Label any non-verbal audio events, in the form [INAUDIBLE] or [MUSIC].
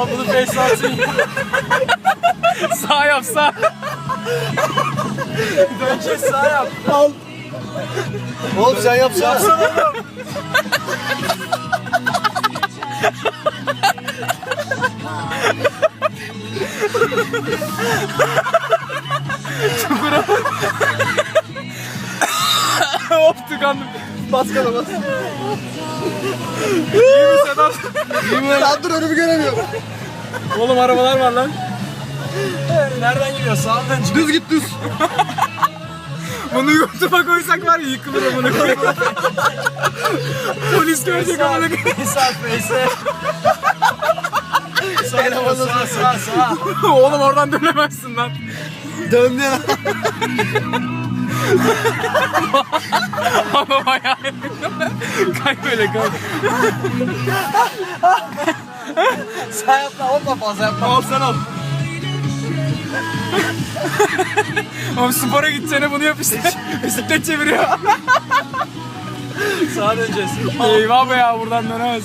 Tamam bunu face atayım. Sağ yap sağ. Önce sağ yap. Al. Oğlum sen yapsana. Yapsana oğlum. Hop tıkandım. Bas kana bas. Lan dur önümü göremiyorum. Oğlum arabalar var lan. Nereden gidiyor? Sağdan çık. Düz git düz. [LAUGHS] Bunu YouTube'a koysak var ya yıkılır amına koyayım. Polis görecek amına koyayım. Face at face. Sağ sağ sağ sağ. Oğlum oradan dönemezsin lan. Döndü ya. [LAUGHS] Ama bayağı Kay böyle kay. Sağ yapma onunla fazla yapma. Al sen al. Oğlum spora gideceğine bunu yap işte. Bisiklet çeviriyor. Sağa döneceğiz. Eyvah be ya buradan dönemez.